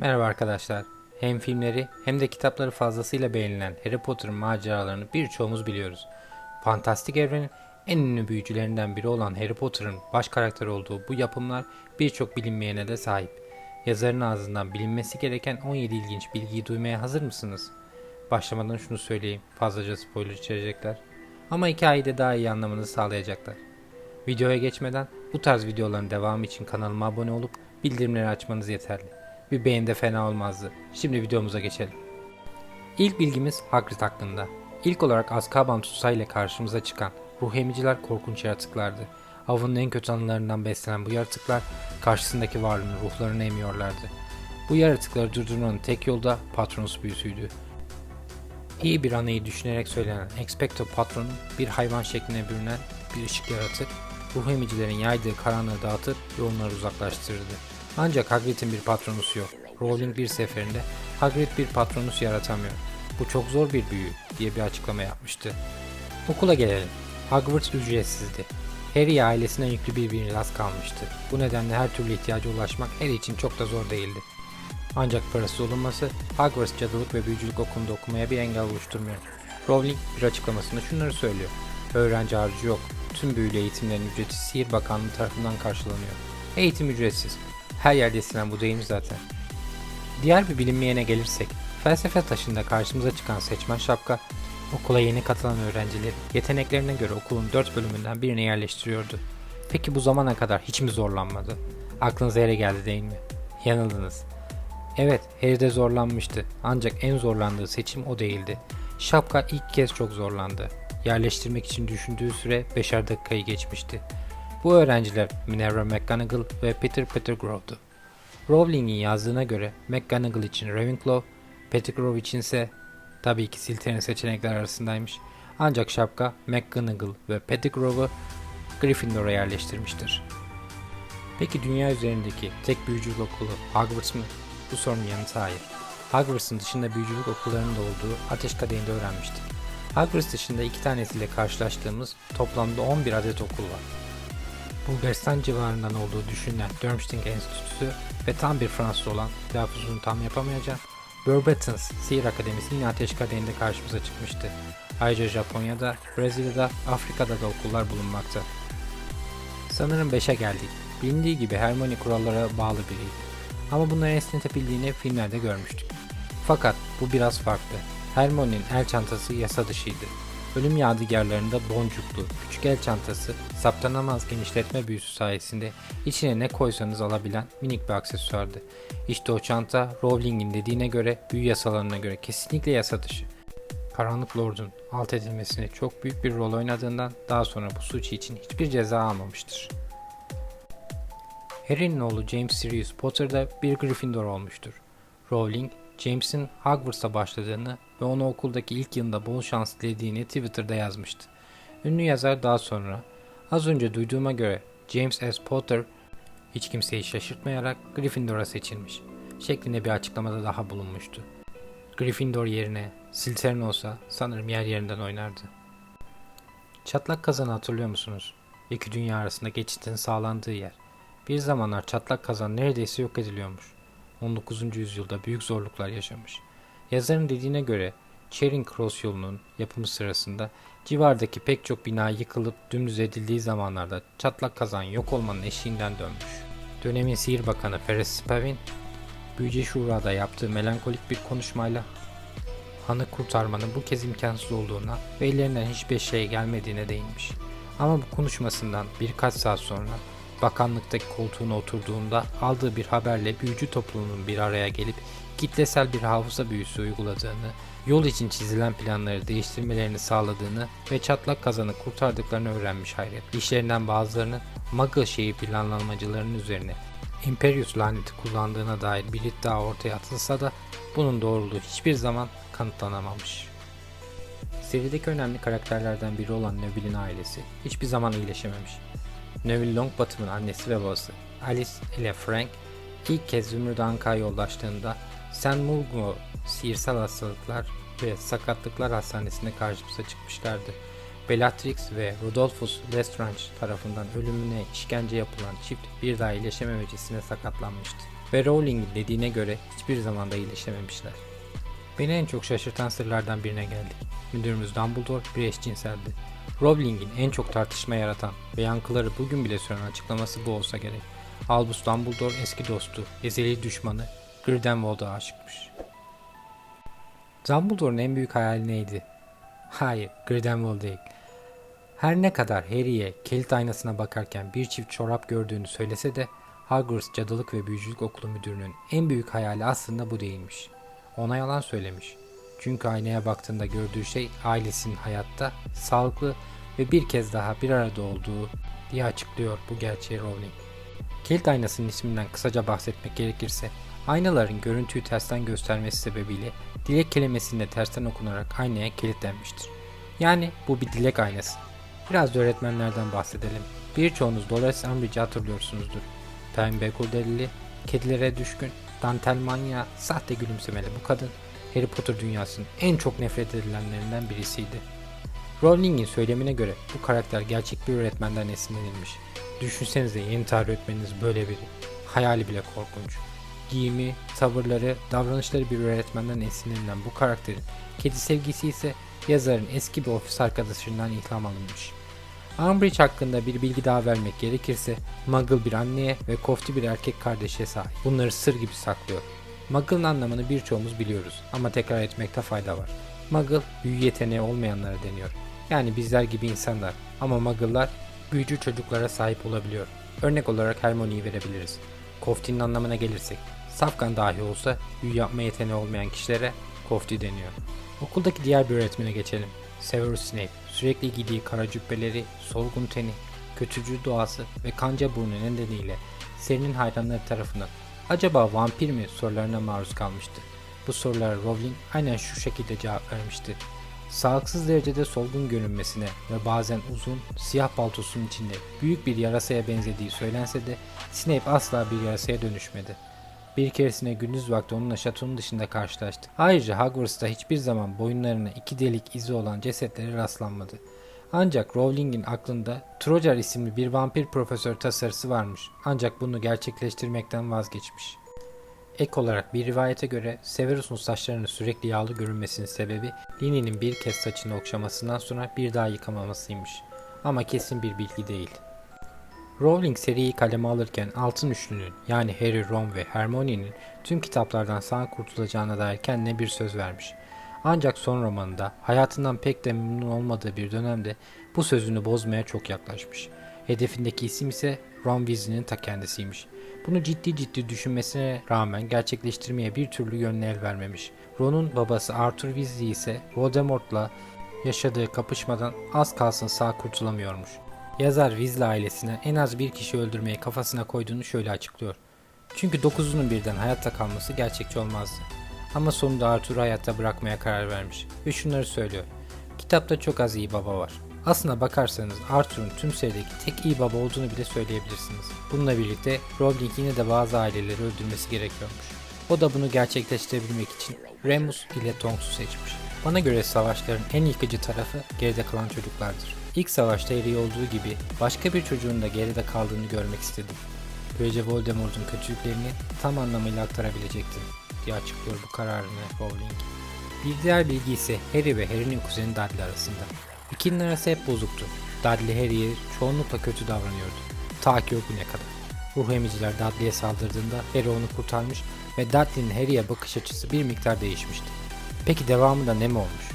Merhaba arkadaşlar. Hem filmleri hem de kitapları fazlasıyla beğenilen Harry Potter'ın maceralarını birçoğumuz biliyoruz. Fantastik evrenin en ünlü büyücülerinden biri olan Harry Potter'ın baş karakter olduğu bu yapımlar birçok bilinmeyene de sahip. Yazarın ağzından bilinmesi gereken 17 ilginç bilgiyi duymaya hazır mısınız? Başlamadan şunu söyleyeyim, fazlaca spoiler içerecekler. Ama hikayeyi de daha iyi anlamanızı sağlayacaklar. Videoya geçmeden bu tarz videoların devamı için kanalıma abone olup bildirimleri açmanız yeterli. Bir beğeni de fena olmazdı. Şimdi videomuza geçelim. İlk bilgimiz Hagrid hakkında. İlk olarak Azkaban tutsayla karşımıza çıkan ruh emiciler korkunç yaratıklardı. Avının en kötü anılarından beslenen bu yaratıklar karşısındaki varlığın ruhlarını emiyorlardı. Bu yaratıkları durdurmanın tek yolu da Patronus büyüsüydü. İyi bir anıyı düşünerek söylenen Expecto Patronum bir hayvan şekline bürünen bir ışık yaratık, ruh emicilerin yaydığı karanlığı dağıtır ve onları uzaklaştırırdı. Ancak Hagrid'in bir patronusu yok. Rowling bir seferinde Hagrid bir patronus yaratamıyor. Bu çok zor bir büyü diye bir açıklama yapmıştı. Okula gelelim. Hogwarts ücretsizdi. Harry ailesine yüklü bir miras kalmıştı. Bu nedenle her türlü ihtiyaca ulaşmak Harry için çok da zor değildi. Ancak parası olunması Hogwarts Cadılık ve Büyücülük Okulu'nda okumaya bir engel oluşturmuyor. Rowling bir açıklamasında şunları söylüyor. Öğrenci harcı yok. Tüm büyülü eğitimlerin ücreti Sihir Bakanlığı tarafından karşılanıyor. Eğitim ücretsiz. Her yerde istenen bu değilmiş zaten. Diğer bir bilinmeyene gelirsek, felsefe taşında karşımıza çıkan seçmen şapka, okula yeni katılan öğrencileri yeteneklerine göre okulun dört bölümünden birine yerleştiriyordu. Peki bu zamana kadar hiç mi zorlanmadı? Aklınıza yere geldi değil mi? Yanıldınız. Evet, Harry de zorlanmıştı. Ancak en zorlandığı seçim o değildi. Şapka ilk kez çok zorlandı. Yerleştirmek için düşündüğü süre 5'er dakikayı geçmişti. Bu öğrenciler Minerva McGonagall ve Peter Pettigrew'du. Rowling'in yazdığına göre McGonagall için Ravenclaw, Pettigrew için ise tabii ki Slytherin seçenekler arasındaymış. Ancak şapka McGonagall ve Pettigrew'u Gryffindor'a yerleştirmiştir. Peki dünya üzerindeki tek büyücülük okulu Hogwarts mı? Bu sorunun yanıtı hayır. Hogwarts'ın dışında büyücülük okullarının da olduğu Ateş Kadehi'nde öğrenmiştik. Hogwarts dışında iki tanesiyle karşılaştığımız toplamda 11 adet okul var. Bulgaristan civarından olduğu düşünülen Durmstrang Enstitüsü ve tam bir Fransız olan telaffuzunu tam yapamayacağım Burbatons Sihir Akademisi yine Ateş Kadehi'nde karşımıza çıkmıştı. Ayrıca Japonya'da, Brezilya'da, Afrika'da da okullar bulunmakta. Sanırım 5'e geldik. Bilindiği gibi Hermione kurallara bağlı biriydi. Ama bunları esnetebildiğini filmlerde görmüştük. Fakat bu biraz farklı. Hermione'nin el çantası yasa dışıydı. Ölüm yadigarlarında boncuklu, küçük el çantası, saptanamaz genişletme büyüsü sayesinde içine ne koysanız alabilen minik bir aksesuardı. İşte o çanta Rowling'in dediğine göre büyü yasalarına göre kesinlikle yasa dışı. Karanlık Lord'un alt edilmesine çok büyük bir rol oynadığından daha sonra bu suç için hiçbir ceza almamıştır. Harry'nin oğlu James Sirius Potter da bir Gryffindor olmuştur. Rowling, James'in Hogwarts'a başladığını ve onu okuldaki ilk yılında bol şans dilediğini Twitter'da yazmıştı. Ünlü yazar daha sonra, az önce duyduğuma göre James S. Potter hiç kimseyi şaşırtmayarak Gryffindor'a seçilmiş şeklinde bir açıklamada daha bulunmuştu. Gryffindor yerine Slytherin olsa sanırım yer yerinden oynardı. Çatlak kazanı hatırlıyor musunuz? İki dünya arasında geçitin sağlandığı yer. Bir zamanlar çatlak kazan neredeyse yok ediliyormuş. 19. yüzyılda büyük zorluklar yaşamış. Yazarın dediğine göre Charing Cross yolunun yapımı sırasında civardaki pek çok bina yıkılıp dümdüz edildiği zamanlarda çatlak kazan yok olmanın eşiğinden dönmüş. Dönemin sihir bakanı Ferris Spavin, Büyüce Şura'da yaptığı melankolik bir konuşmayla hanı kurtarmanın bu kez imkansız olduğuna ve ellerinden hiçbir şey gelmediğine değinmiş. Ama bu konuşmasından birkaç saat sonra bakanlıktaki koltuğuna oturduğunda aldığı bir haberle büyücü topluluğunun bir araya gelip kitlesel bir hafıza büyüsü uyguladığını, yol için çizilen planları değiştirmelerini sağladığını ve çatlak kazanı kurtardıklarını öğrenmiş hayret. İşlerinden bazılarının Muggle şeyi planlamacılarının üzerine Imperius laneti kullandığına dair bir iddia ortaya atılsa da bunun doğruluğu hiçbir zaman kanıtlanamamış. Serideki önemli karakterlerden biri olan Neville'in ailesi hiçbir zaman iyileşememiş. Neville Longbottom'un annesi ve babası Alice ile Frank ilk kez Zümrüt Anka yoldaşlığında San Mulgo sihirsel hastalıklar ve sakatlıklar hastanesinde karşımıza çıkmışlardı. Bellatrix ve Rudolphus Lestrange tarafından ölümüne işkence yapılan çift bir daha iyileşememecesine sakatlanmıştı. ve Rowling'in dediğine göre hiçbir zaman da iyileşememişler. Beni en çok şaşırtan sırlardan birine geldik. Müdürümüz Dumbledore bir eşcinseldi. Rowling'in en çok tartışma yaratan ve yankıları bugün bile süren açıklaması bu olsa gerek. Albus Dumbledore eski dostu, ezeli düşmanı Grindelwald'a aşıkmış. Dumbledore'un en büyük hayali neydi? Hayır, Grindelwald değil. Her ne kadar Harry'e kilit aynasına bakarken bir çift çorap gördüğünü söylese de Hogwarts Cadılık ve Büyücülük Okulu müdürünün en büyük hayali aslında bu değilmiş. Ona yalan söylemiş. Çünkü aynaya baktığında gördüğü şey ailesinin hayatta, sağlıklı ve bir kez daha bir arada olduğu diye açıklıyor bu gerçeği Rowling. Kilit aynasının isminden kısaca bahsetmek gerekirse, aynaların görüntüyü tersten göstermesi sebebiyle dilek kelimesinde tersten okunarak aynaya kilitlenmiştir. Yani bu bir dilek aynası. Biraz da öğretmenlerden bahsedelim. Birçoğunuz Dolores Umbridge'i hatırlıyorsunuzdur. Pembe kurdelili, kedilere düşkün, dantel manyağı, sahte gülümsemeli bu kadın Harry Potter dünyasının en çok nefret edilenlerinden birisiydi. Rowling'in söylemine göre bu karakter gerçek bir öğretmenden esinlenilmiş. Düşünsenize yeni tarih öğretmeniniz böyle biri. Hayali bile korkunç. Giyimi, tavırları, davranışları bir öğretmenden esinlenilen bu karakterin kedi sevgisi ise yazarın eski bir ofis arkadaşından ilham alınmış. Umbridge hakkında bir bilgi daha vermek gerekirse Muggle bir anneye ve Kofti bir erkek kardeşe sahip. Bunları sır gibi saklıyor. Muggle'ın anlamını birçoğumuz biliyoruz ama tekrar etmekte fayda var. Muggle büyü yeteneği olmayanlara deniyor. Yani bizler gibi insanlar ama Muggle'lar büyücü çocuklara sahip olabiliyor. Örnek olarak Hermione'yi verebiliriz. Kofti'nin anlamına gelirsek, safkan dahi olsa büyü yapma yeteneği olmayan kişilere Kofti deniyor. Okuldaki diğer bir öğretmene geçelim. Severus Snape sürekli giydiği kara cübbeleri, solgun teni, kötücül doğası ve kanca burnu nedeniyle serinin hayranları tarafından acaba vampir mi sorularına maruz kalmıştı. Bu sorulara Rowling aynen şu şekilde cevap vermişti. Sağlıksız derecede solgun görünmesine ve bazen uzun, siyah paltosunun içinde büyük bir yarasaya benzediği söylense de Snape asla bir yarasaya dönüşmedi. Bir keresine gündüz vakti onunla şatonun dışında karşılaştı. Ayrıca Hogwarts'ta hiçbir zaman boyunlarına iki delik izi olan cesetlere rastlanmadı. Ancak Rowling'in aklında Trojar isimli bir vampir profesör tasarısı varmış. Ancak bunu gerçekleştirmekten vazgeçmiş. Ek olarak bir rivayete göre Severus'un saçlarının sürekli yağlı görünmesinin sebebi Lini'nin bir kez saçını okşamasından sonra bir daha yıkamamasıymış. Ama kesin bir bilgi değil. Rowling seriyi kaleme alırken Altın Üçlü'nün yani Harry, Ron ve Hermione'nin tüm kitaplardan sağ kurtulacağına dair kendine bir söz vermiş. Ancak son romanında hayatından pek de memnun olmadığı bir dönemde bu sözünü bozmaya çok yaklaşmış. Hedefindeki isim ise Ron Weasley'nin ta kendisiymiş. Bunu ciddi ciddi düşünmesine rağmen gerçekleştirmeye bir türlü yönüne el vermemiş. Ron'un babası Arthur Weasley ise Voldemort'la yaşadığı kapışmadan az kalsın sağ kurtulamıyormuş. Yazar Weasley ailesine en az bir kişi öldürmeyi kafasına koyduğunu şöyle açıklıyor. Çünkü dokuzunun birden hayatta kalması gerçekçi olmazdı. Ama sonunda Arthur'u hayatta bırakmaya karar vermiş ve şunları söylüyor. Kitapta çok az iyi baba var. Aslına bakarsanız Arthur'un tüm serideki tek iyi baba olduğunu bile söyleyebilirsiniz. Bununla birlikte Rowling yine de bazı aileleri öldürmesi gerekiyormuş. O da bunu gerçekleştirebilmek için Remus ile Tonks'u seçmiş. Bana göre savaşların en yıkıcı tarafı geride kalan çocuklardır. İlk savaşta Harry olduğu gibi başka bir çocuğun da geride kaldığını görmek istedim. Böylece Voldemort'un kötülüklerini tam anlamıyla aktarabilecektim diye açıklıyor bu kararını Rowling. Bir diğer bilgi ise Harry ve Harry'nin kuzeni Dudley arasında. İkinin arası hep bozuktu. Dudley Harry'ye çoğunlukla kötü davranıyordu. Ta ki o güne kadar. Ruh emiciler Dudley'e saldırdığında Harry onu kurtarmış ve Dudley'nin Harry'e bakış açısı bir miktar değişmişti. Peki devamında ne mi olmuş?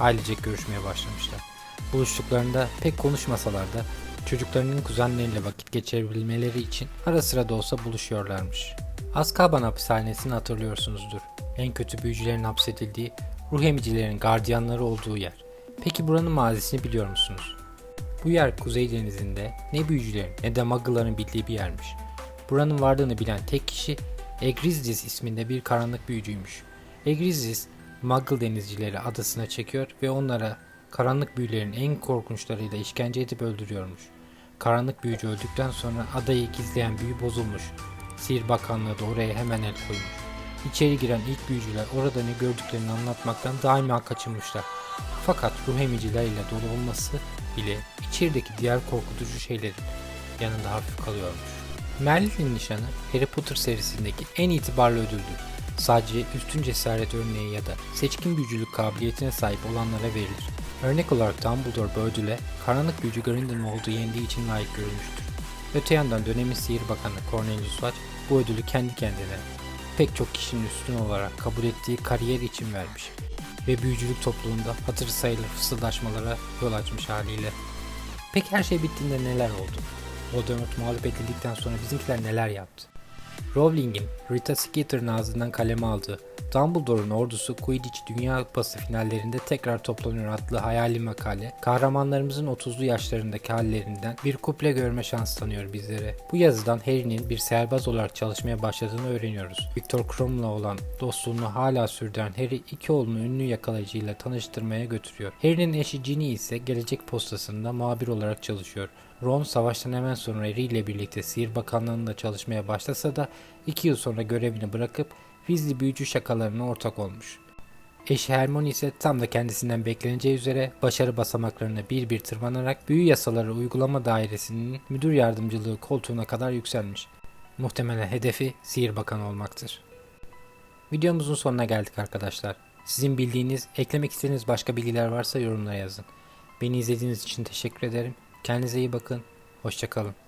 Ailecek görüşmeye başlamışlar. Buluştuklarında pek konuşmasalar da çocuklarının kuzenleriyle vakit geçirebilmeleri için ara sıra da olsa buluşuyorlarmış. Azkaban hapishanesini hatırlıyorsunuzdur. En kötü büyücülerin hapsedildiği, ruh emicilerin gardiyanları olduğu yer. Peki buranın mazisini biliyor musunuz? Bu yer Kuzey Denizi'nde ne büyücülerin ne de muggle'ların bildiği bir yermiş. Buranın varlığını bilen tek kişi Egrizdis isminde bir karanlık büyücüymüş. Egrizdis, Muggle denizcileri adasına çekiyor ve onlara karanlık büyülerin en korkunçlarıyla işkence edip öldürüyormuş. Karanlık büyücü öldükten sonra adayı gizleyen büyü bozulmuş. Sihir Bakanlığı da oraya hemen el koymuş. İçeri giren ilk büyücüler orada ne gördüklerini anlatmaktan daima kaçınmışlar. Fakat ruh emicilerle dolu olması bile içerideki diğer korkutucu şeylerin yanında hafif kalıyormuş. Merlin'in nişanı Harry Potter serisindeki en itibarlı ödüldür. Sadece üstün cesaret örneği ya da seçkin büyücülük kabiliyetine sahip olanlara verilir. Örnek olarak Dumbledore bu ödüle karanlık büyücü Grindelwald'u yendiği için layık görülmüştür. Öte yandan dönemin sihir bakanı Cornelius Fudge bu ödülü kendi kendine pek çok kişinin üstün olarak kabul ettiği kariyer için vermiş ve büyücülük topluluğunda hatırı sayılır fısıldaşmalara yol açmış haliyle. Peki her şey bittiğinde neler oldu? Voldemort mağlup edildikten sonra bizimkiler neler yaptı? Rowling'in Rita Skeeter'ın ağzından kaleme aldığı Dumbledore'un ordusu Quidditch Dünya Kupası finallerinde tekrar toplanıyor adlı hayali makale, kahramanlarımızın 30'lu yaşlarındaki hallerinden bir kuple görme şansı tanıyor bizlere. Bu yazıdan Harry'nin bir serbaz olarak çalışmaya başladığını öğreniyoruz. Victor Crum'la olan dostluğunu hala sürdüren Harry iki oğlunu ünlü yakalayıcıyla tanıştırmaya götürüyor. Harry'nin eşi Ginny ise gelecek postasında muhabir olarak çalışıyor. Ron savaştan hemen sonra Harry ile birlikte Sihir Bakanlığı'nda çalışmaya başlasa da 2 yıl sonra görevini bırakıp Weasley büyücü şakalarına ortak olmuş. Eşi Hermione ise tam da kendisinden bekleneceği üzere başarı basamaklarına bir bir tırmanarak büyü yasaları uygulama dairesinin müdür yardımcılığı koltuğuna kadar yükselmiş. Muhtemelen hedefi Sihir Bakanı olmaktır. Videomuzun sonuna geldik arkadaşlar. Sizin bildiğiniz, eklemek istediğiniz başka bilgiler varsa yorumlara yazın. Beni izlediğiniz için teşekkür ederim. Kendinize iyi bakın. Hoşçakalın.